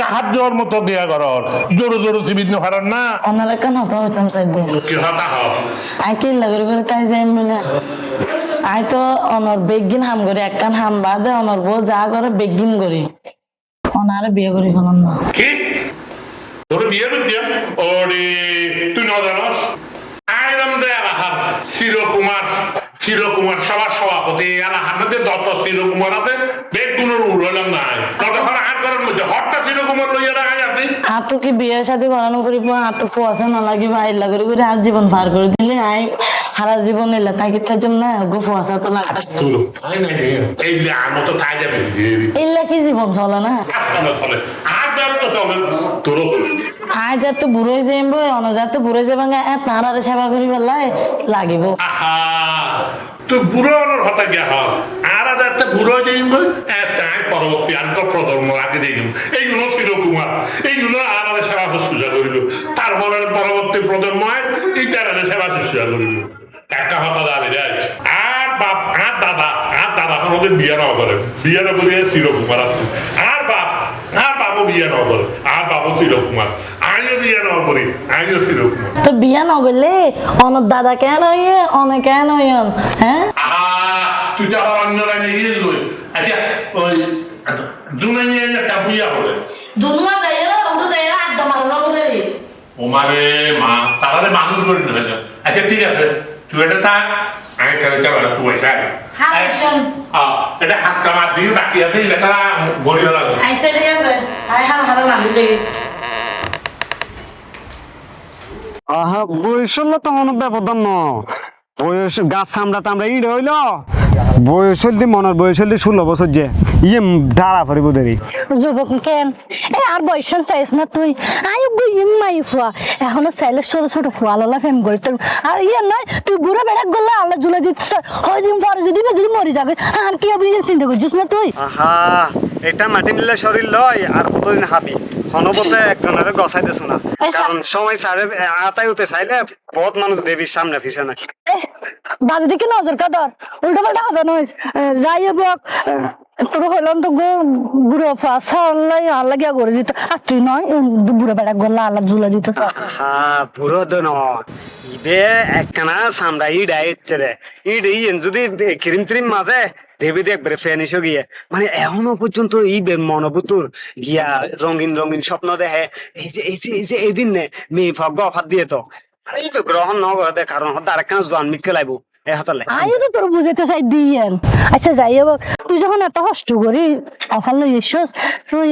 গাহাত দেওয়ার মতো দেয়া করর। জোরে জোরে চিবিত হারান না। ওনারা কেন হতো হইতাম চাই কি হতা হ? আই কি লাগরে করে তাই যাই মিনা? আই তো অনর বেগিন হাম করে একখান হাম বাদে অনর বউ যা করে বেগিন করি। ওনারে বিয়ে করি ফেলাম না। কি? তোর বিয়ে করতে? ওডি তুই ন জানস আইরাম দে আলাহার চিরকুমার চিরকুমার সবার সভাপতি যত চিরকুমার আছে না। করার মধ্যে হঠাৎ চিরকুমার লইয়া রাখাই আছে। আর তো কি বিয়ে শাদী করানো করিব আর তো কুয়াশা না লাগিব আই লাগরে করে আর জীবন পার করে দিলে আই সারা জীবন এলে তার জন্য গো তো লাগবে আই নাই এই যে আমার তো তাই যাবে। এলে কি জীবন চলে না? চলে? আর ব্যাপ চলে? তোরও আই যাতে বুড়ো হয়ে যাইব অন যাতে বুড়ো যাবে তার আর সেবা করি পেলাই লাগিব। আহা! তুই বুড়ো অনর হতা গিয়া হল আর একটা বুড়ো যাইম গই তাই পরবর্তী আর প্রজন্ম আগে দেখুন এইগুলো ছিল কুমার এইগুলো আলাদা সেবা শুশ্রূষা করিল তারপরে পরবর্তী প্রজন্ম এই তার সেবা শুশ্রূষা করিল একটা হতা দাবি রে, আর বাপ, আর দাদা আর দাদা কোনোদিন বিয়ে নাও করে। বিয়ে না করিয়া চিরকুমার আছে। আর বাপ আর বাবু বিয়ে নাও করে আর বাবু চিরকুমার আমিও বিয়ে নাও করি আমিও চিরকুমার তো বিয়া নগলে? অনর দাদা কেন হইয়ে? অনে কেন হইয়ন? হ্যাঁ তুই তো আবার অন্য লাইনে গিয়েছিস আচ্ছা ওই জুনে নিয়ে একটা বুইয়া হবে দুনুয়া যাইয়া উঠে যাইয়া আড্ডা মারলো বলে। ও মানে মা তাহলে মানুষ করি না আচ্ছা ঠিক আছে তুই এটা থাক আমি পয়সা হ্যাঁ, এটা কামার দিয়ে বাকি আছে এটা আইসে ঠিক আছে আই আহা বয়স তো ব্যাপার ন। বয়স গাছ ইড হইল। বয়স হইলে মনের বয়স হইলে ষোলো বছর যে। ইয়ে দাঁড়া দেরি। যুবক কেন? এ আর বয়সন চাইছ না তুই? আই মাই ফুয়া এখনও চাইলে ছোট ছোট ফুয়া ললা ফেম করি তোর আর ইয়ে নয় তুই বুড়ো বেড়া গেলে আল্লাহ জুলে দিতে হয় দিন পরে যদি বা যদি মরি যাবে আর কি হবে ইয়ে চিন্তা করছিস না তুই? আহা এটা মাটি নিলে শরীর লয় আর কতদিন হাবি? একজনের দেছো না। আচ্ছা। কারণ সময় আতাই উঠে চাইলে বহুত মানুষ দেবীর সামনে ফিসে না। দিকে নজর কাদর। উল্টো পাল্টা নয়। যাই হোক তোর হইলাম তো বুড়ো ফাঁসা আল্লাহ আল্লাহ গিয়া করে দিত। আর তুই নয় বুড়ো বেড়া গেলে আল্লাহ জুলে দিত। আহা বুড়ো দন ইবে একখানা সামড়া ইড আইচ্ছে রে। ইড ইয়েন যদি ক্রিম ট্রিম মাঝে দেবী দেখবে ফেনিস গিয়ে মানে এখনও পর্যন্ত এই মনোভূতুর গিয়া রঙিন রঙিন স্বপ্ন দেখে এই যে এই যে এই যে এদিন নে মেয়ে ভগ্য অফার দিয়ে তো। এই তো গ্রহণ ন করে কারণ হতে আরেকখানা জন্মিকে লাগবো এ হাতালে। তো তোর বুঝাইতে চাই দিয়েন আচ্ছা যাই হোক তুই যখন এত কষ্ট করি অফার লই এসছস তুই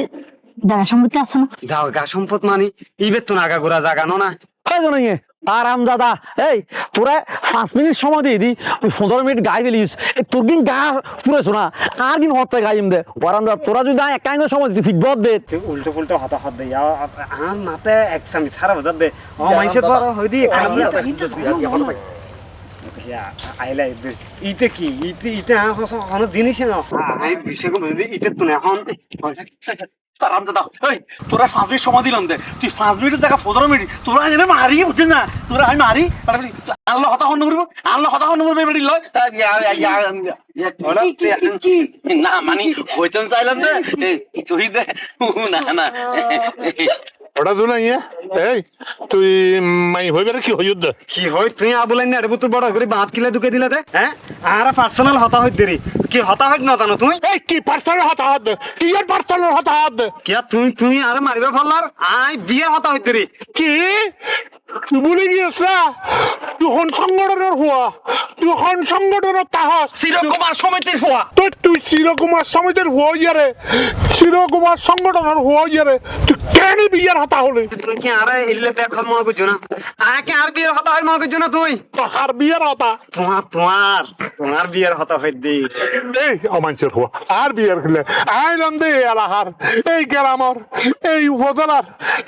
জায়গা সম্পত্তি আছে না? যাও গা সম্পদ মানি। ইবে তো নাগা গোড়া জাগানো না। আরাম দাদা এই তোরা পাঁচ মিনিট সময় দিয়ে দি তুই পনেরো মিনিট গাই দিলিস এই তোর দিন গা পুরে শোনা আর দিন হতে গাইম দে। দাদা তোরা যদি একা একা সময় দিতি ফিটবত দে। উল্টো পুল্টো হতা হত দে আন মাতে এক সামি সারা বাজার দে। ও মাইসে পর হই দি আইলা ইতে কি ইতে ইতে হন জিনিস না। আই বিষয় ইতে তুই এখন। আরাম দাদা এই তোরা পাঁচ মিনিট সময় দিলাম দে। তুই পাঁচ মিনিটের জায়গা পনেরো মিনিট তোরা এনে মারি বুঝছিস না? তোরা আমি মারি আল্লাহ হতা হন করব আল্লাহ হতা হন করব এবারে লয়। না মানে হইতাম চাইলাম এই, তুই দে। না না। ওটা তো নাই এই তুই মাই হইবে কি হইদ কি হই তুই আবুলাই না রে বড় করে বাত কিলা ঢুকে দিলা দে হ্যাঁ আর পার্সোনাল হতা হই দেরি কি হতা হই না জানো তুই এই কি পার্সোনাল হতাহত? কি এর পার্সোনাল হতাহত? কি তুই তুই আর মারিবা ফলার আই বিয়ের হতা হই দেরি কি? বলে গিয়েছ? না তুই হন সংগঠনের হওয়া তুই হন সংগঠনের তাহস। চিরকুমার সমিতির ফোয়া তো তুই চিরকুমার সমিতির হওয়া ইয়ারে চিরকুমার সংগঠনের হওয়া ইয়ারে তুই কেন বিয়ার হতা হলে? তুই কি আর ইল্লে দেখল মনে করছ না? আয় কি আর বিয়ের হতা হয় মনে করছ না তুই? আর বিয়ার হতা? তোমার তোমার তোমার বিয়ের হতা হই দি। এই অমাঞ্চের হওয়া আর বিয়ার হলে আইলাম দে এলাহার এই গ্রামর এই উপজেলার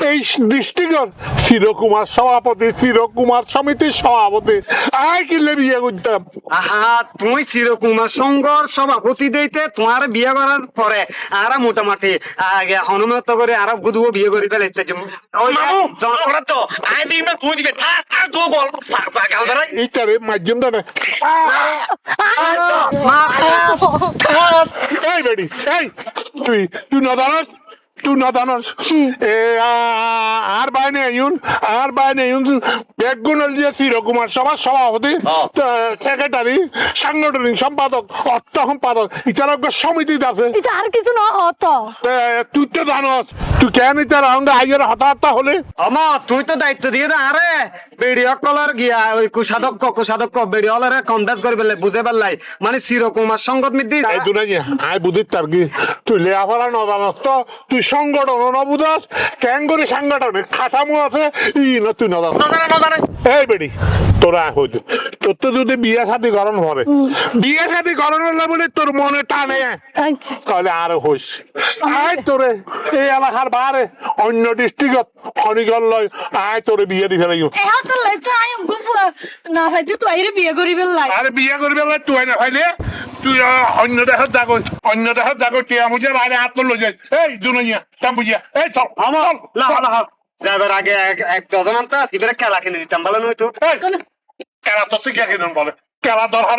এই ডিস্ট্রিক্টর চিরকুমার সভাপতি চিরকুমার সমিতির সভাপতি। আই কিনলে বিয়ে করতাম? আহা তুই চিরকুমার সংঘর সভাপতি দিতে তোমার বিয়ে করার পরে আর মোটামুটি আগে হনুমত করে আর গুদুও বিয়ে করি ফেলে ওই মামু জন- তো। আই দিবে তুই দিবে। থাক থাক তো গল গাল বেড়াই এইটারে মাধ্যম দানে মা- এই বেডি এই। তুই তুই না জানাস আর বাইনে আর বাইনে চিরকুমার সভাপতি সেক্রেটারি সাংগঠনিক সম্পাদক অর্থ সম্পাদক ইটার সমিতি আছে এটা আর কিছু ন হতো তুই তো জানস তুই কেন ইটার সঙ্গে আইয়ের হতাহতা হলে অম তুই তো দায়িত্ব দিয়ে দে আরে বেড়িও কলার গিয়া ওই কুষাদক্ষ কুষাদক্ষ বেড়ি হলরে কন্দাজ করে পেলে বুঝে পেলাই মানে চিরকুমার সঙ্গত মিদ্দি এই আই তার কি তুই লেখাপড়া ন জানস তো তুই সংগঠন ন বুঝস কেন করে সাংগঠনিক খাসামো আছে ই ন তুই ন জানস নজানে নজানে এই বেডি তোরা হইতে তোর তো যদি বিয়ে শাদী করণ হবে। বিয়ে শাদী করণ হলে বলে তোর মনে টানে। আচ্ছা। তাহলে আর হইস আয় তোরে এই এলাকার বারে অন্য ডিস্ট্রিক্টত খনিগর লয় আয় তোরে বিয়ে না ভাইতে তো আইরে বিয়ে করি বেলাই আরে বিয়ে করবি তুই না পাইলে তুই অন্য দেশত যাগ অন্য দেশত যাগ কে মুঝে বাইরে হাত লই যাই। এই দুনিয়া খেলা কিনে দিতাম ভালো নয়তো খেলা তো শিখে কিনুন খেলা দরকার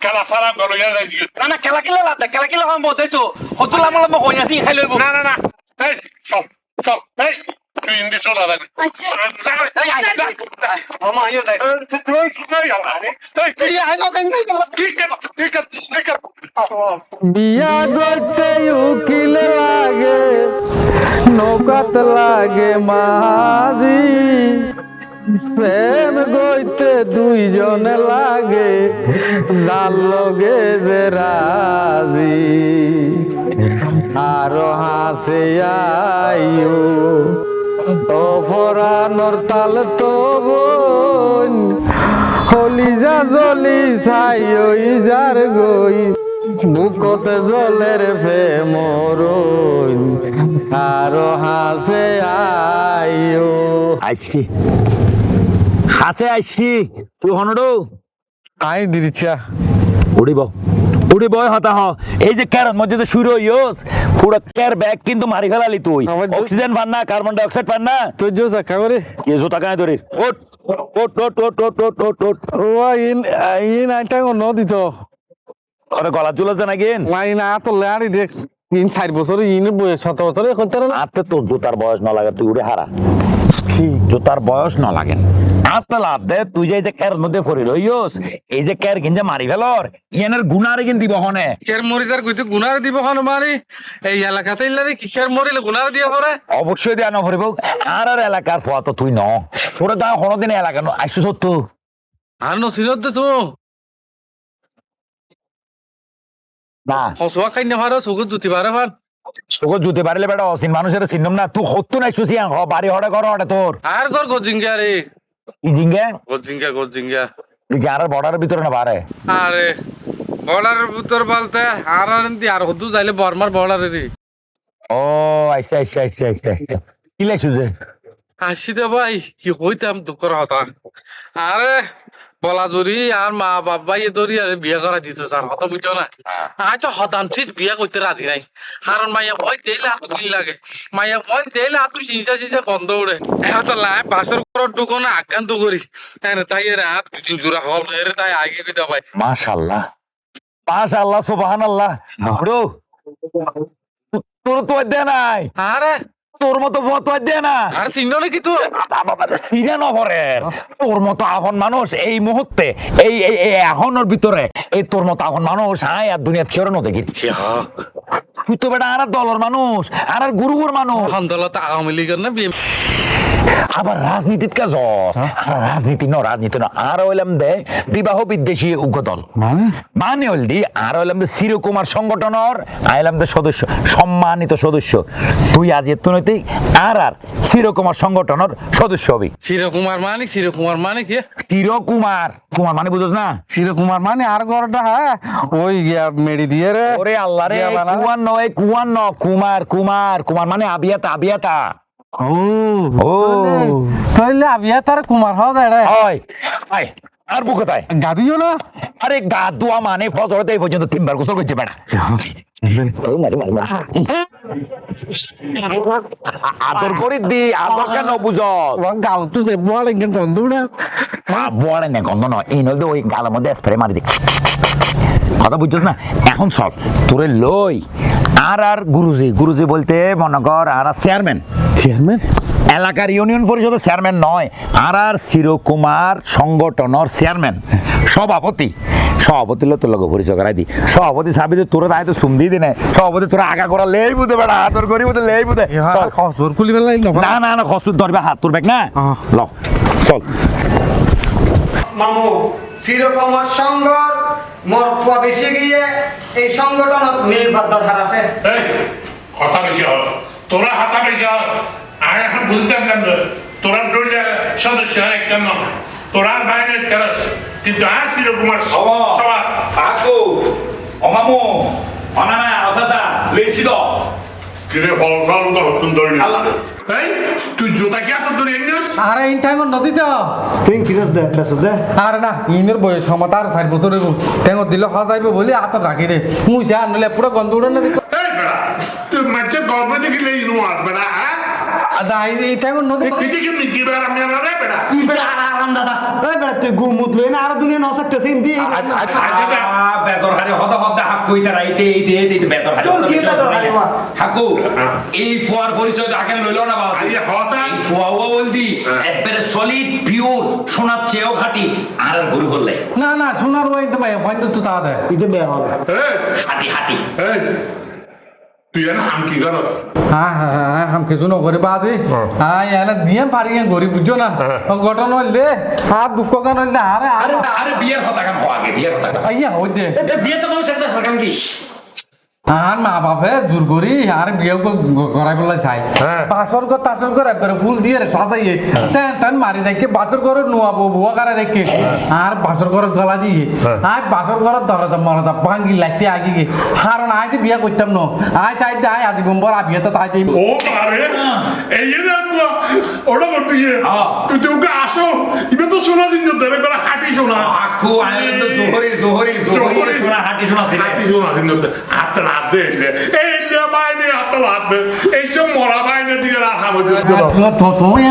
খেলা হ্যাঁ। খেলা কিনলে খেলা কিনলে হম বোধ তো হতুল আমার লম্বা কইয়াছি খাই লইব। না না না এই সব সব এই। Şu indi şu lan hadi. Mama ayo dai. Dai kidai ya lan. Dai ya ayo kan dai. Dikkat dikkat dikkat. বিয়া করতে উকিল লাগে নৌকাত লাগে মাঝি প্রেম গইতে দুইজন লাগে জাল লগে যে রাজি আরও হাসে আইও অপরানোর তাল তো বোন হলিজা জলি ছাই ওই যার গই। বুকতে জলের ফে মরুন আরও হাসে আইও। আইছি। হাসে আইছি। তুই হনডো? আই দিদিছা উড়িব। উড়িব হতা হ। এই যে ক্যারন মধ্যে যে শুরু হইস পুরো ক্যার ব্যাগ কিন্তু মারি ফেলালি তুই। অক্সিজেন পান না কার্বন ডাই অক্সাইড পান না। তুই জো চাকা করে কে জোতা কানে ধরিস ওট ওট ওট ওট ওট ওট ওট ওট ও ইন ইন আইটা ন দিত আরে গলা চুলা জানা গেন লাইন আ তো লাড়ি দেখ। ইন চার বছর ইন বয়স শত বছর এখন তার না? আতে তোর জুতার বয়স না লাগে তুই উড়ে হারা। কি? জুতার বয়স না লাগে আতে লাভ দে তুই যে এই যে ক্যার মধ্যে ফরি রইস এই যে ক্যার গিঞ্জে মারি ফেলর ইয়ানের গুনারে কিন দিব হনে। কের মরি যার কইতে গুনার দিব খান মারি এই এলাকাতে ইল্লারে কি কের মরিলে গুনার দিয়া পরে অবশ্যই দেয়া নভরিব আর আর এলাকার ফোয়া তো তুই ন। তোরা গা কোনোদিন এলাকা আইসু সত্য আর না। হসুয়া খাই না পারো চকুত জুতি পারে পার তোকে জুতে পারলে বেটা অসিন মানুষের চিহ্নম না তুই সত্য নাই সুসি আং বাড়ি হড়ে ঘর হড়ে তোর। আর গর গজিঙ্গা রে। ই জিঙ্গে গজিঙ্গা গজিঙ্গা আর বর্ডারের ভিতরে না বাড়ে আরে বর্ডারের ভিতর বলতে আর আর আর হদু যাইলে বর্মার বর্ডারে রে ও আইসা আইসা আইসা আইসা আইসা। কি লাগছু যে? হাসি দে ভাই কি হইতাম দুঃখর কথা। আরে বলা জরি আর মা বাবা ইয়ে ধরি আরে বিয়ে করা দিত স্যার কথা বুঝছ না আজ তো হতাম ঠিক বিয়ে করতে রাজি নাই। কারণ মাইয়া ভয় দিলে হাত তুলি লাগে। মাইয়া ভয় দিলে হাত তুই চিন্তা চিন্তা বন্ধ উড়ে এখন তো লাই বাসর করো ঢুকোনো আক্রান্ত করি এনে তাই এর হাত কিছু জোড়া হল এর তাই আগে কইতে ভাই মাশাআল্লাহ মাশাআল্লাহ সুবহানাল্লাহ। বড় তোর তো দে নাই। আরে তোর মতো ফতোয়া দে না। আর চিহ্ন নাকি তো সিরে নভরের। তোর মতো আহন মানুষ এই মুহূর্তে এই এই আহনের ভিতরে এই তোর মতো আহন মানুষ হ্যাঁ আর দুনিয়া ফিরে ন দেখি তুই তো বেটা আর দলের মানুষ আর গুরুর মানুষ। আন্দোলন আওয়ামী লীগের না আবার রাজনীতিত কাজ আর রাজনীতি ন রাজনীতি ন। আর হইলাম দে বিবাহ বিদ্বেষী উগ্রদল মানে হল দি আর হইলাম দে চিরকুমার সংগঠনের আইলাম দে সদস্য সম্মানিত সদস্য। তুই আজ এত নৈতিক আর আর চিরকুমার সংগঠনের সদস্য হবি। চিরকুমার মানে চিরকুমার মানে কি চিরকুমার কুমার মানে বুঝছ না? চিরকুমার মানে আর গরটা হ্যাঁ? ওই গিয়া মেডি দিয়ে রে। ওরে আল্লাহ রে। কুয়ার নয় কুয়ার ন কুমার কুমার কুমার মানে আবিয়াতা আবিয়াতা। ও। ও। তাইলে আবিয়া তার কুমার হওয়া হয় আয় আর বুকতায় গাদিও না? আরে গা মানে ফজরতে এই পর্যন্ত তিনবার গোসল করছে বেটা। আদর করি দি আদর কেন বুঝ? গাল তো বল ইংকে গন্ধ না বড় না গন্ধ নয় এই নইলে ওই গালের মধ্যে স্প্রে মারি দি। কথা বুঝছিস না? এখন সব তোরে লই আর আর গুরুজি গুরুজি বলতে মনে কর আর আর চেয়ারম্যান। চেয়ারম্যান? এলাকার ইউনিয়ন পরিষদের চেয়ারম্যান নয় আর আর চিরকুমার সংগঠনের চেয়ারম্যান। সভাপতি। সভাপতি লোক তোর লগে পরিচয় করাই দি। সভাপতি সাবি যে তোরা তাই তো সুম দিনে সভাপতি তোরা আগা করা লেই বুঝে বেড়া তোর করি বুঝে লেই বুঝে না না না খসুর ধরবে হাত তোর ব্যাগ না? ল চল। মামু চিরকমার সংঘ মরফুয়া বেশি গিয়ে এই সংগঠন নির্বাদ্ধ ধার আছে। এই কথা বেশি হস তোরা হাতা বেশি হস আমি এখন বুঝতে পারলাম যে তোরা ডলে সদস্য হয় একটা নাম তোরা বাইরে কেরস কিন্তু আর চিরকুমার সবার আকু অমামু অনানা অসাসা লেছি তো। কিরে বল বল সুন্দর আল্লাহ। এই তুই জুতা কি এত দূরে এনেছিস আরে ইন টাইম নদীতে তুই কিরস দে বেসস দে? আরে না ইনের বয় ক্ষমতা আর চার বছর হইব। টেঙ্গ দিলে হজাইব বলি আতর রাখি দে। মুছে আনলে পুরো গন্ধ উড়ন না এই বেড়া তুই মাঝে গল্প দেখিলে ইনু আস বেড়া হ্যাঁ? এই টাইম নদী তুই কি মিকি বেড়া আমি আমার রে বেড়া তুই বেটা আরাম দাদা ওই বেটা তুই গুমুত লই না আর দুনিয়া নসাতে সিন দি বেতর হারে হদা হদা হাক কইতা রাইতে এই দে দে বেতর হারে তোর কি বেতর হারে বা? হাকু এই ফুয়ার পরিচয় তো আগে লইল না বাবা আরে হতা এই ফুয়াও বলদি একবারে সলিড পিওর সোনার চেয়েও খাটি আর গরু না না সোনার ওই তো ভাই তো তা দে ইতে বে হল এই হাটি হাটি এই তুই এনে হাম কি করস হ্যাঁ হ্যাঁ হ্যাঁ হাম কিছু নকরি বাজি হ্যাঁ এনে দিয়ে পারি গরিব বুঝছ না? গঠন হইলে হাত দুঃখ গান হইলে আরে আরে আরে আরে বিয়ের হতা কাম আগে বিয়ের হতা আইয়া হই বিয়ে তো মানুষ এটা সরকার কি আর মা বাপে জোর করি আর বিয়ে করাই বলে চাই। হ্যাঁ। বাসর ঘর তাসর ঘর একবারে ফুল দিয়ে রে সাজাইয়ে তেন তেন মারি রেখে বাসর ঘর নোয়া বউ বুয়া কারে রেখে। আর বাসর ঘর গলা দিয়ে। আর বাসর ঘর দরজা মরজা ভাঙ্গি লাইতে আগি গে। হারণ আই বিয়া করতাম ন। আই চাই দে আই আজি বম্বর আবিয়া তো তাই যাই ও এই না ওটা ইয়ে হ্যাঁ। তুই তো ওকে আসো ইবে তো শোনা দিন ধরে করে হাঁটি শোনা হাকু আয় তো জোহরি জোহরি জোহরি হাটি ছিল হাঁটি শোনা দিন হাত রাত এই বাইনে হাত হাত এই যে মরা বাইনে দিয়ে রাখা বলতে তুমি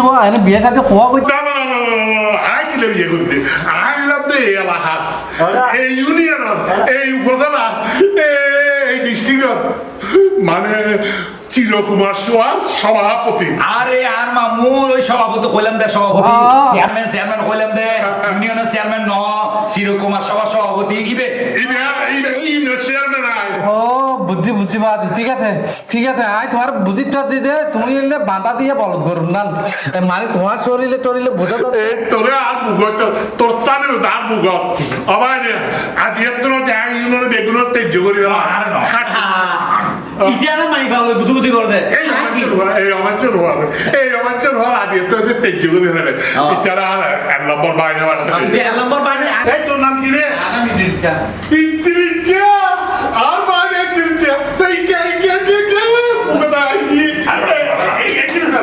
বিয়ে সাথে কোয়া কই না না না না না, না, না, আই কিলে বিয়ে করতে আই দে এলাকা এই ইউনিয়ন এই উপজেলা এই ডিস্ট্রিক্ট মানে চিরকুমার সোয়ার সভাপতি আরে আর মামু ওই সভাপতি কইলাম দে সভাপতি। চেয়ারম্যান চেয়ারম্যান কইলাম দে ইউনিয়নের চেয়ারম্যান ন চিরকুমার সভা সভাপতি ইবে ইবে ইবে আই ও বুঝছি বুঝছি বাদ ঠিক আছে? ঠিক আছে আই তোমার বুঝিটা দিয়ে দে তুমি এলে বাঁধা দিয়ে বল করুন না মানে তোমার শরীরে টরিলে বোঝা তো তোরে আর বুগত তোর চানে আর বুগত নে আদি এতনো যাই ইউনিয়ন বেগুনের তেজ করি আর ন। ইতিহাস মাই পালো বুঝু বুঝি করে দে। এই আমাদের হওয়া এই আমাদের হওয়া এই আমাদের হওয়া আদি এত তেজ করি ফেলে ইতারা আর এক নম্বর বাইরে এক নম্বর বাইরে এই তোর নাম কি রে? আমি দিচ্ছা ইন্দ্রিজা আর বাইরে ইন্দ্রিজা তাই কে কে কে কে বুগতা আই এই এই কি না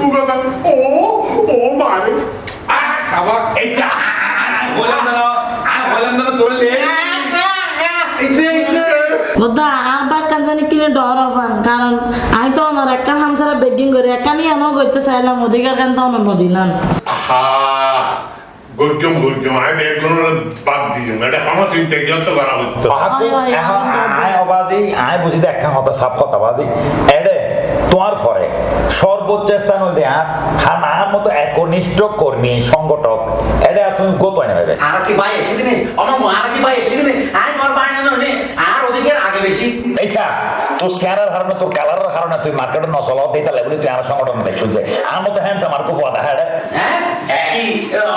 বুগতা ও ও মানে খাবা এই চা কইলাম না আর কইলাম না তোর লে বোধা আর বা কান জানি কিনে ডর অফান কারণ আমি তো অনর একটা হামসারা বেগিং করে একানি এনো করতে চাইলাম অধিকার কান তো অনর নদিলাম হা গর্জম গর্জম আই বেগুন বাদ দিও এটা আমার চিন্তা যত করা হতো আয়, আয়, এখন আয়, আয় অবাজি আয় বুঝি দেখ হতা সাপ কথা বাজি। এডে তোমার ফরে। সর্বোচ্চ স্থান হল দেয়া হানার মতো একনিষ্ঠ কর্মী সংগঠক এডে তুমি আর কি ভাই এসে দিনে? অনম আর কি ভাই এসে দিনে? আর মোর ভাই না আর ওদিকে আগে বেশি। তোর শেয়ারের হারণে তোর কালারের হারণে তুই মার্কেটে নচল দিই তাহলে বলি তুই আমার সংগঠন দেখ শুনছে আমার আর হ্যাঁ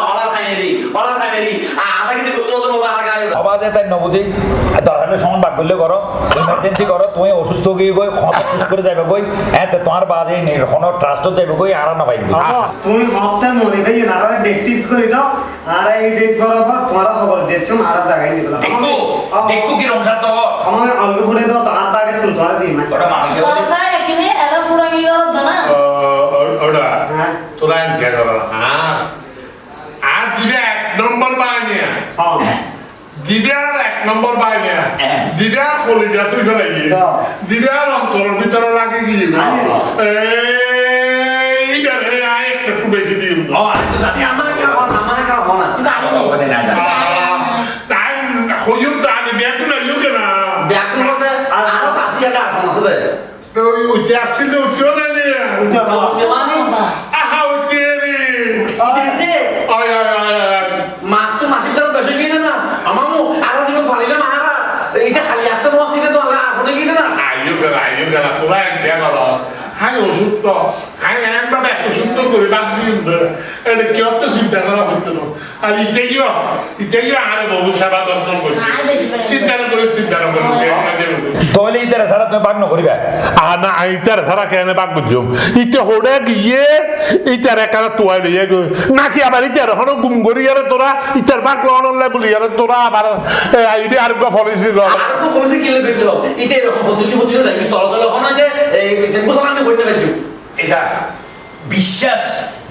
অলার খাইনি অলার খাইনি আধা কেজি গোস্ত মতো আর গায় অবাজে তাই নবুঝি দরকার হলে সমান বাদ করলে করো ইমার্জেন্সি করো তুমি অসুস্থ গিয়ে গই ক্ষত খুশ করে যাবে গই হ্যাঁ তোমার বাজে কোনো ট্রাস্ট যাবে গই আর না পাইবি তুমি হপ্তা মনে ভাই না আর ডেকটিস করে দাও আর এই ডেট বরাবর তোমার খবর দিচ্ছ আর জায়গায় নিবলা দেখো দেখো কি রমজান তো আমার অল্প করে দাও তার না ব্যবসায় এখানে এরা ফুরা কি করো না ওটা হ্যাঁ তোরা কে করা আর আর দিলে এক নম্বর হ্যাঁ দিদার এক নম্বর বাইরে দিদার কলিজা সুই ফেলাই দিদার অন্তরের ভিতরে লাগে গিয়ে এই রে আয় একটু বেশি দিন জানি আমার হন আমার কার হন তাই হইম তো আমি ব্যাংক না ইউকে না ব্যাকুল তো আসিয়া কার হন আছে ওই ওইটা আসছিল ওইটাও না নিয়ে রে মানে আহা ওইটা রে দিচ্ছে আয় আয় আয় মা তো মাসিক ধরে বেশি গিয়ে না আমার মু আর জীবন ফালিলে মারা এইটা খালি আসতে মস্তিতে তো আল্লাহ আপনি গিয়ে না আইও গেল আইও গেল তোরা এক জায়গা হাই অসুস্থ হাই আমরা এত সুন্দর করে বাদ দিন এটা কেউ তো চিন্তা করা হতো না আর ইতেইও ইতেইও আরে বহু সেবা যত্ন করছে। চিন্তা না করে চিন্তা না করে তাহলে ইতারে সারা তুমি বাগ নকরিবা আর না ইতার ছাড়া কেন বাক বুঝুম ইতে হোড়ে গিয়ে ইতার একারা তোয়াই লইয়া গো নাকি আবার ইতার হনো গুম করি আরে তোরা? ইতার বাক লনলে বলি আরে তোরা আবার আইডি আর গো ফলিসি গো আর তো ফোনসি কিলে দেখল ইতে এরকম ফতুলি ফতুলি যাই তল তল হন যে এই টেম্পো সামনে বইতে পারছ এটা বিশ্বাস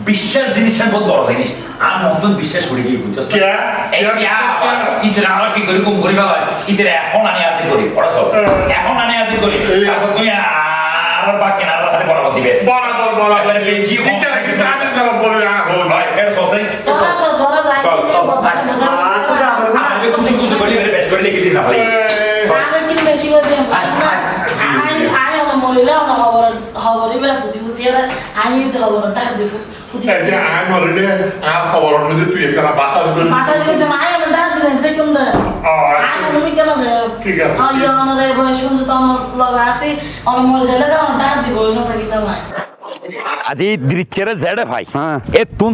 বিশ্বাস জিনিসটা বহুত বড় জিনিস আর মতন বিশ্বাস করি কি বুঝছস আমরা কি করি কম করি ফেলাই ইতরে এখন আনি আজি করি বড় এখন আনি আজি করি তারপর তুই আর বাকি না আল্লাহ বড় দিবে বরাবর বরাবর এবারে বেশি আমি খবর খবরই বেলা সুজি আর খবর ডাক ফুটি এই যে আয় মরলে আর খবর মধ্যে তুই একটা বাতাস করে। মাথা যদি মাই অন ডাক দিলেন তাই কম দে ও, আই অন মি কেন যে ঠিক আছে। আই অন রে বয় শুনতে তো আমার লগা আছে অন মর জেলে অন ডাক দিব ওই না কি নাই। আজি দৃশ্যের জেডে ভাই এ তুন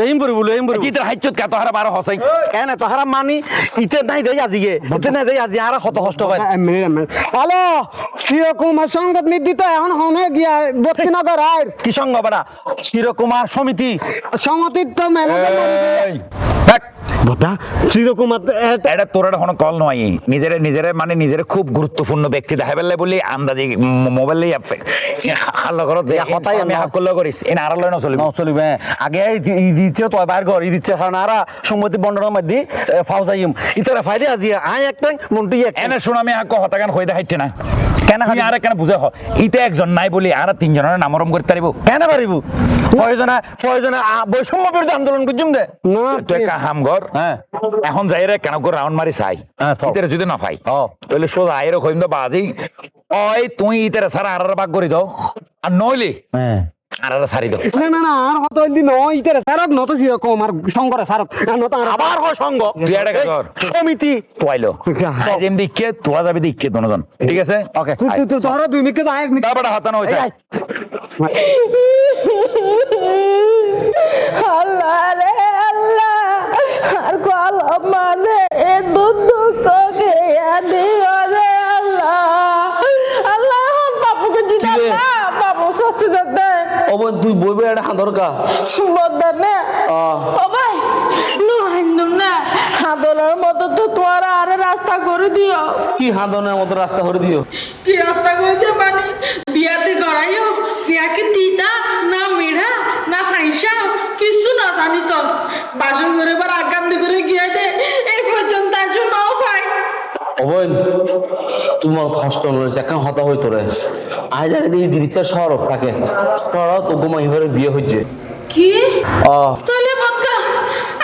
লইম লইম পড়ব জিতর হাইচত কা তোহারা বারো হসাই কেন তোহারা মানি ইতে নাই দেই আজিগে ইতে নাই দেই আজি আর কত কষ্ট হয়। হ্যালো চিরকুমার সংবাদ নির্দিত এখন হনে গিয়া বক্তিনগর আর কি সঙ্গ বড়া চিরকুমার সমিতি। সমিতির তো মেলা বটা চিরকুমার এটা তোর এটা কোনো কল নয় নিজেরে নিজেরে মানে নিজেরে খুব গুরুত্বপূর্ণ ব্যক্তি। দেখা পেলে বলি আন্দাজি মোবাইল লই দে কথাই আমি। হাক করলে করিস এনে আর লয় আগে ই দিচ্ছে তো বাইর ঘর ই দিচ্ছে কারণ আর সম্মতি বন্ডনের মধ্যে ফাউ যাইম ফাইদে আজি আই একটা মন্টু এক এনে শুন আমি হাক কথা কেন কই দেখাইতে না কেন তুমি আর কেন বুঝে হ? ইতে একজন নাই বলি আর তিনজনের নামরম করতে পারিব কেন পারিব প্রয়োজনে প্রয়োজনে বৈষম্য বিরোধী আন্দোলন করছুম দে। না হ্যাঁ এখন যাই রে কেন করে রাউন্ড মারি চাই ইতারে যদি না পাই। তাহলে সোজা আইরে কইম তো বাজি ওই তুই ইতারে সারা আর বাগ করে দাও আর নইলে হ্যাঁ। আর আর সারি দাও। না না না আর কত দিন নয় ইতারে সারক নত সিরকম আর সঙ্গরে সারক নত আবার হয় সঙ্গ তুই একটা কর। সমিতি। তোয়াইলো। যেম দিকে তোয়া যাবে দিকে দুজন ঠিক আছে? ওকে তুই তুই তোর দুই মিনিট তো এক মিনিট। তারপরে হাতানো হয়েছে আল্লাহ রে আল্লাহ আর কল মানে এ দুধ দুঃখ রে আল্লাহ আল্লাহ এখন বাবুকে দিলে না বাবু সস্তি বোন, তুই বইবে একটা হাঁদর কা না। ভাই নো। হাদলের মতো তো তোমার আরে রাস্তা করে দিও। কি হাঁদনের মতো রাস্তা করে দিও? কি রাস্তা করে দিও মানে? বিয়াতে গড়াইও বিয়াকে দিদা না মিঠা না হাইসা কিছু না জানি তো। বাসন করে এবার আগান্দি করে গিয়ে দে। এই পর্যন্ত আজ নাও পাই ও বোন তোমার কষ্ট রয়েছে এখন হতা হই তোরে। আজ আর দিদি দিদিতে সরব তাকে তোরা তো ঘুমাই হয়ে বিয়ে হচ্ছে কি? ও তাহলে বাচ্চা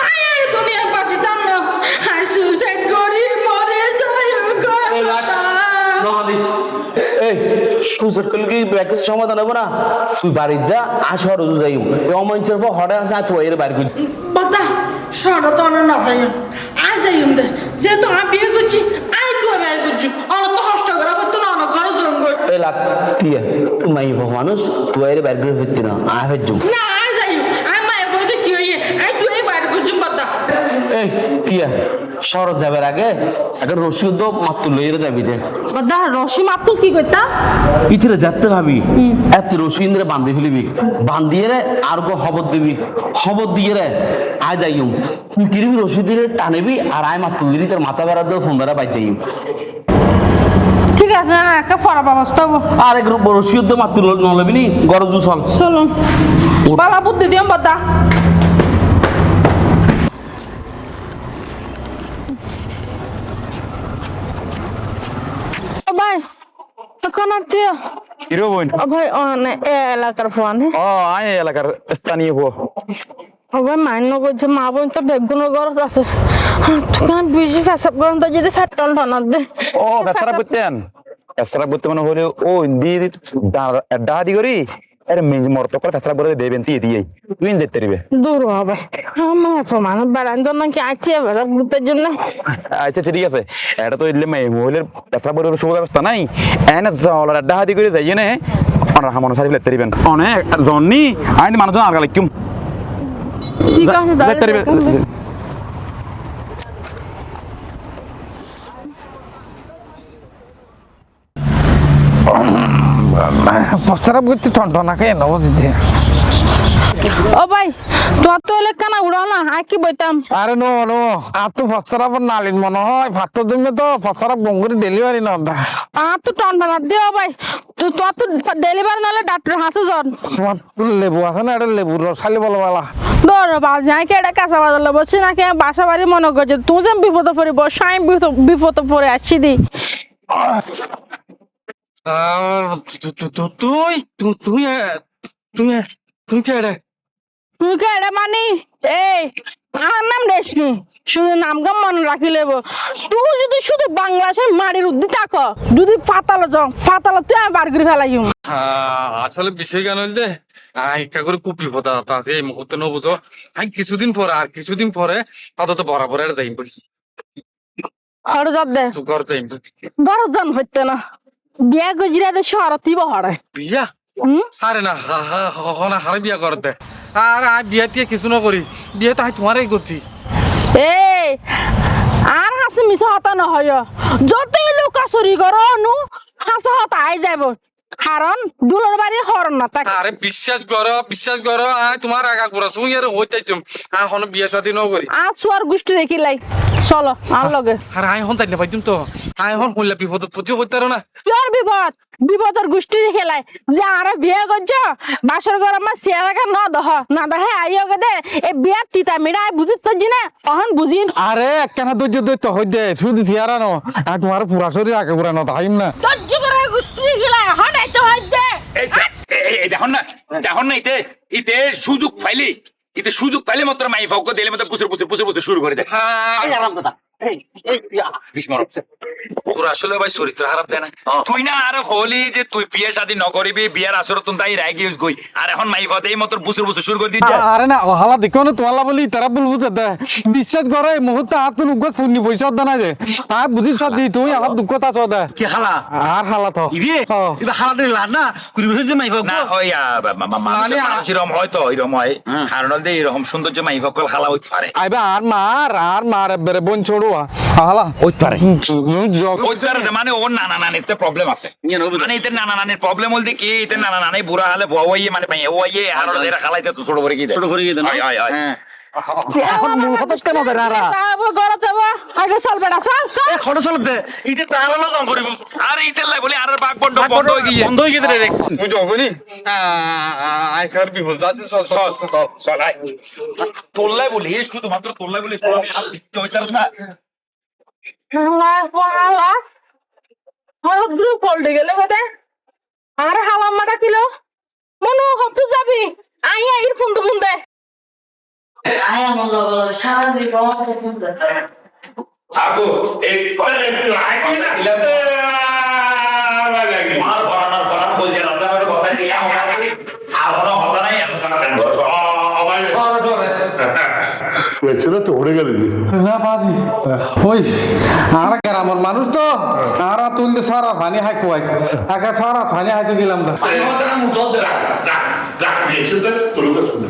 আই আর পাশে দাম আই সুসাইড করি মরে যাই এই এই সুসাইড করলে কি ব্যাকের সমাধান হবে না? তুই বাড়ির যা আস হরজু যাই। এই অমঞ্চের পর হঠাৎ আসে তুই এর বাড়ি করছি বাতা সর তো অনেক না যাই আই যাই দে। যেহেতু আমি বিয়ে করছি তো তো দিয়ে তুই মাই মানুষ করে ফিরতি না আয় না যাই। মায়ের ফোনে কি হইয়ে আই তুই বাইরে করছি বাতা এই টিয়া শরৎ যাবার আগে আগে রসিদ মাত্র লইরে যাবি যে বাদা রশি মাতুল কি কইতা? ইতিরে যাতে ভাবি এত রসিন্দ্রে বান্ধি ফেলিবি। বান্ধিয়ে রে আর গো খবর দিবি। খবর দিয়ে রে আয় যাইম তুই কিরবি রসিদ দিয়ে টানেবি আর আয় মাত্র দিবি তোর মাথা বেড়া দিয়ে ফোন বেড়া বাজ যাইম ঠিক আছে না একটা ফরা ব্যবস্থা হব আর এক বড় সিদ্ধ মাত্র নলবি নি গরজু চল। চলুন বুদ্ধি দিও বদা ভাই এখন আর দিও কিরো বোন? ভাই এলাকার ফোন। ও আয় এলাকার স্থানীয় ফোন। ভাই মান্য করছে মা বোন তো বেগুনের গরজ আছে। বেশি ফেসাব তো যদি ঠনার দে। ও করতেন বেচারা করতে মানে হলে ও দি করি আরে মেজ মরতো করে বেচারা বলে দেবেন দিয়ে দিয়ে। তুই যেতে দিবে। দূর হবে। আমার প্রমাণ বেড়ান নাকি আছে বেড়া ঘুরতের জন্য। আচ্ছা ঠিক আছে। এটা তো ইলে মেয়ে মহিলার বেচারা বলে সুব্যবস্থা নাই। এনে জলের ডা দি করে যাই নে অনার হামন সারি লেতে দিবেন। অনেক জন্নি আইন মানুষজন আর লাইকুম ঠিক আছে প্রস্তাব করতে টনটনা খেয়ে নেব দিদি ও ভাই তোমার তো এলে কানা উড়াও না আর কি বইতাম? আরে নো নো আর তো ফসরাব নালিন মনে হয় ভাত জমে তো ফসরাব বঙ্গুরি ডেলিভারি না দা আর তো টন বানাত দিও ভাই তো তোমার তো ডেলিভারি নাহলে ডাক্তার হাসে জন। তোমার তো লেবু আছে না এটা লেবু রসালি বলো বালা। ধর বাজ নাই কে এটা কাঁচা বাজার বসছি নাকি বাসা বাড়ি মনে করছে তুই যেন বিপদে পড়ি বস আমি বিপদে পড়ে আসছি দি। তুই তুই তুই তুই তুই কে তুই কে মানি? এই আমার নাম রেশমি। শুধু নাম গাম মনে রাখি লেব। তুই যদি শুধু বাংলাদেশের মাটির উদ্দি থাক যদি ফাতালো যাও ফাতালো তুই আমি বার করে ফেলাই আসলে বিষয় কেন একটা করে খুব বিপদ আছে এই মুহূর্তে ন বুঝো। আমি কিছুদিন পরে আর কিছুদিন পরে অত তো বরাবর আর যাইব আর যা দে। ঘর যাইব। বড় জন হইতে না। বিয়া গজিরা শহরতি বহরে বিয়া? হুম আরে না হা হা হ না হারে বিয়া করতে আর আমি বিয়া দিয়ে কিছু না করি বিয়ে তো তোমারই করছি এই আর হাসি মিছা হতা নহয়। যতই লোকা চুরি করো নু হাসা হতা আই যাব। কারণ দুলোর বাড়ি হরণ না তাকে আরে বিশ্বাস করো বিশ্বাস করো আয় তোমার আগা করা শুই আর হইতে চাইছুম এখন বিয়ে শাদী ন করি আর চুয়ার গোষ্ঠী দেখিলাই। চলো আর লগে। আর আয় হন তাই না পাইছুম তো। আয় হন কইলা বিপদ প্রতি হইতে না। তোর বিপদ বিপদের গোষ্ঠী খেলাই যে আরে বিয়ে করছ বাসর ঘর আমার সিয়ারাকে ন দহ না দহে আইও গে দে এ বিয়ার তিতা মিড়া বুঝিস তো জিনে অহন বুঝিন আরে কেন ধৈর্য ধৈর্য হই দে শুধু সিয়ারানো আর তোমার পুরা শরীর আগে পুরা না তাইম না। তোর যুগের গোষ্ঠী খেলাই হন এই তো হয় দে দেখুন না দেখুন না ইতে ইতে সুযোগ পাইলে। ইতে সুযোগ পাইলে মাত্র মাই ভক্ত দিলে মাত্র পুষে পুষে পুষে পুষে শুরু করে দেয়। এই আরাম কথা। তোর আসলে ভাই চরিত্র খারাপ দেয় না। তুই না আর হলি যে তুই বিয়ে শাদী নকরিবি বিয়ার আসর তুমি তাই রাগি গই আর এখন মাই এই মাত্র বুসুর বুসুর শুরু করে দিচ্ছে আরে না হালা দেখো না তোলা বলি তারা বলব দে বিশ্বাস করে এই মুহূর্তে আর তুই উগ্র শুনি পয়সা দে না যে। আর বুঝিস দি তুই আমার দুঃখ তা দে। কি হালা আর হালা তো ইবে ও। হালা দিলে লাভ না? কুড়ি বছর যে মাইবা না হয় মানুষ এরকম হয়তো এরকম হয় কারণ হল এরকম সৌন্দর্য মাই হালা হইতে পারে আইবে আর মার আর মার বেরে বোন ছোড়ুয়া হালা হইতে পারে জগ- ওই মানে ওর নানা নানির তো প্রবলেম আছে মানে এতে নানা নানির প্রবলেম বলতে কি এতে নানা নানি বুড়া হলে বউয়ে মানে ওয়ে আর খালাইতে ছোট করে কি ছোট করে কি দেয়? না? হয় হয় হয় হ্যাঁ। এখন মূল কথা কেন দেয় না রা? ঘরে যাব। আগে চল বেটা চল চল। এ খড় চলতে ইতে তার হলো কম করিব। আর ইতে লাই বলে আর বাগ বন্ধ বন্ধ গিয়ে বন্ধ গেছে রে তুই যাবনি আই খার বিপদ যাচ্ছে চল চল চল চল আয়। তোল্লাই বলি শুধুমাত্র তোল্লাই বলি না। হালা হালা গ্রুপ পল্টে গেলে কোথায় আরে হাওয়া মাটা কিলো। মনু হত যাবি। আই আইর ফোন তো ফোন দে আগো এই একটু আগে না। আবার লাগি। তোমার ঘরানার ফরান বলছে আপনার কথা দিয়ে আমার আর কোনো কথা নাই এত কথা কেন করছ? ছেলে তো উড়ে গেলি না বাজি। ওই আর গ্রামের মানুষ তো আর তুলতে সারা পানি হাই কুয়াইস একা সারা পানি হাইতে গেলাম তো এসে তোর শুনে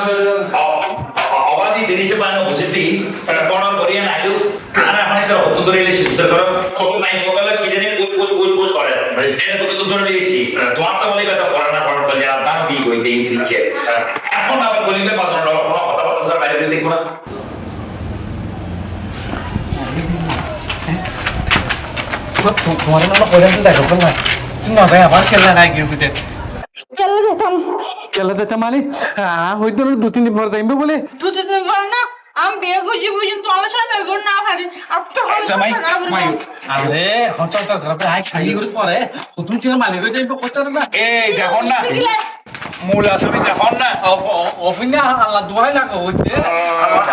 তো ধরে নিয়েছি। তোমার তো বলি কথা করার না করার বলে আর দাম কি কইতে এই দিচ্ছে। এখন আবার বলিতে পারব না কোনো কথা বলতে স্যার বাইরে দেখব না। তোমার নাম কইলাম দেখো না। তুমি না ভাই আবার খেলা না গিয়ে বিতে চলে যেতাম। খেলা দিতে মানে? হয়তো দু তিন দিন পর যাইবে বলে। দু তিন দিন পর না আমি বিয়ে করছি না আর তো আরে হঠাৎ হঠাৎ ঘরে আই খাই করে পরে প্রথম ছিল মালিক হয়ে যাইবে কত না এই দেখুন না মূল আসলে দেখুন না অফিনে আল্লাহ দোয়াই লাগে হইতে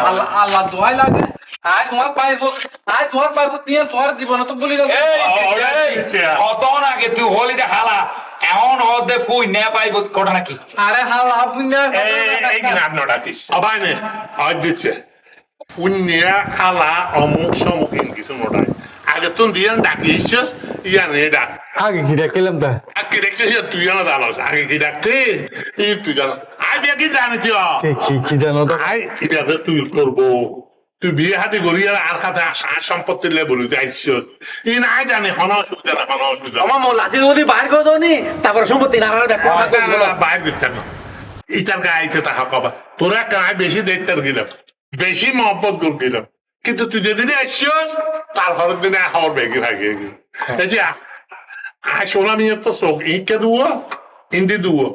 আল্লাহ আল্লাহ দোয়াই লাগে আয় তোমার পাইব আয় তোমার পাইব দিয়ে তোমার জীবন তো বলি কত আগে তুই হলি দেখালা এমন হদে ফুই নে পাইব ঘটনা কি আরে হাল আফিনে এই গ্রাম নড়াতিস নে আজ দিচ্ছে পুণ্যা খালা অমুক সমুক কিছু আগে তুই দিয়ে ইয়া নে ডাক আগে কি দেখলাম তা আগে দেখতে তুই জানো জানোস আগে কি ডাকতে এই তুই জানো আজ বিয়ে কি জানি তুই কি কি জানো তো আই ঠিক আছে তুই করব তুই বিয়ে হাতে করি আর আর খাতে আর সম্পত্তি লে বলি যাইছ ই নাই জানি কোনো অসুবিধা না কোনো অসুবিধা আমার মো লাঠি যদি বাইর করে দনি তারপর সম্পত্তি নারার ব্যাপার বাইর দিতে না ইটার গাইতে তাহা কবা তোরা কায় বেশি দেখতে গেলাম বেশি মহব্বত করে কিন্তু তুই যেদিনে আসছিস তার পরের দিনে আমার বেগে ভাগে এই যে আয় সোনা মিয়ে তো শোক। ইকে দুও ইন্দি দুও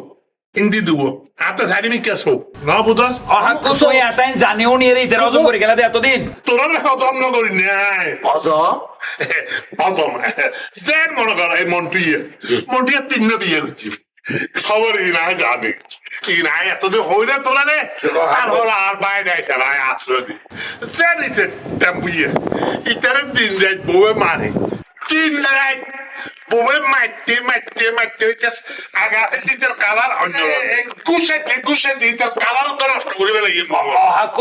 ইন্দি দুও আর তো সারি মিকে শোক। না বুঝস? অহাক্য সই আতাইন জানিও নি এর ইতে রজন করে গেলা দে এতদিন। তোরা না হজম না করি নাই। অজ হজম। যেন মনে কর এই মন্টুইয়ে। মন্টুইয়ে তিন বিয়ে করছি। খবর ইনায় যাবে ইনায় এতদিন হই না তোলা রে আর হলো আর বাইরে আইসা ভাই দি জানিছে টেম্পুইয়ে ইতারে দিন যাই বউয়ে মারে। দিন রাত বউয়ে মারতে মারতে মারতে আগাছে দিতের কালার অন্য কুসে কুসে দিতের কালার তো নষ্ট করিবে লাগে বাবা অহাক্য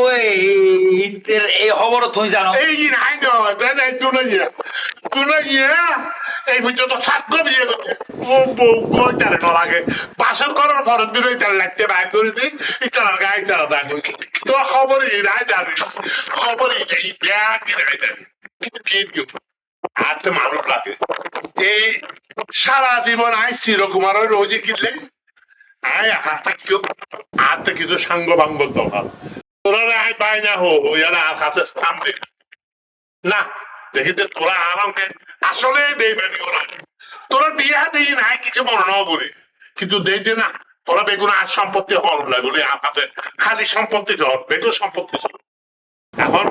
ইতের এই খবর তুই জানো এই নাই নয় দেন এই তুলে ইয়ে তুলে ইয়ে এই পর্যন্ত সাতগো বিয়ে করছে ও বউ কই তারে ন লাগে বাসন করার ফরত দিলে তার লাগতে বাইর করে দিই ইতার গায়ে তারা দাঁড় তো খবর ই নাই জানি খবর ই ব্যাগ কি নাই জানি কিন্তু কি হাতে মানুষ লাগে এই সারা জীবন আই চিরকুমারের রোজে কিনলে। আয়, হাতে কেউ হাতে কিছু সাঙ্গ ভাঙ্গ দরকার তোরা আয় পাই না হো আর সামনে না, দেখি যে তোরা আরামকে আসলে তোরা বিয়ে নাই কিছু মনে করে কিন্তু দেখতে না, তোরা বেগুন আর সম্পত্তি হল না বলে আর হাতে খালি সম্পত্তি ধর বেগুন সম্পত্তি এখন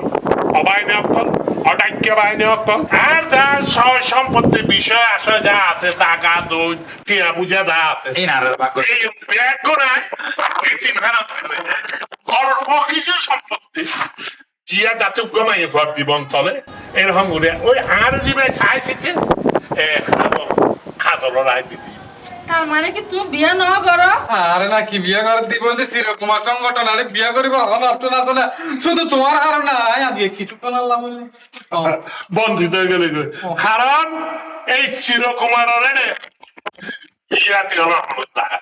অডাক্য বাইনে অক্ষর আর যা সয় সম্পত্তি বিষয় আসে যা আছে টাকা দুধ টিয়া বুঝা যা আছে। এই না ব্যাগ হারা অল্প কিছু সম্পত্তি। জিয়া দাঁতে গমাইয়ে ঘর জীবন তলে এরকম করে। ওই আর দিবে ছাই থেকে এ খাজল খাজল রায় দিবি তার মানে কি তুমি বিয়া ন করো? আরে না কি বিয়া করে দিব যে সংগঠন? আরে বিয়া করিব হল অপশন আছে না শুধু তোমার কারণে আয় আজকে কিছুক্ষণ আল্লাহ বন্ধিত হয়ে গেলে কারণ এই চিরকুমার রে না হলুদ টাকা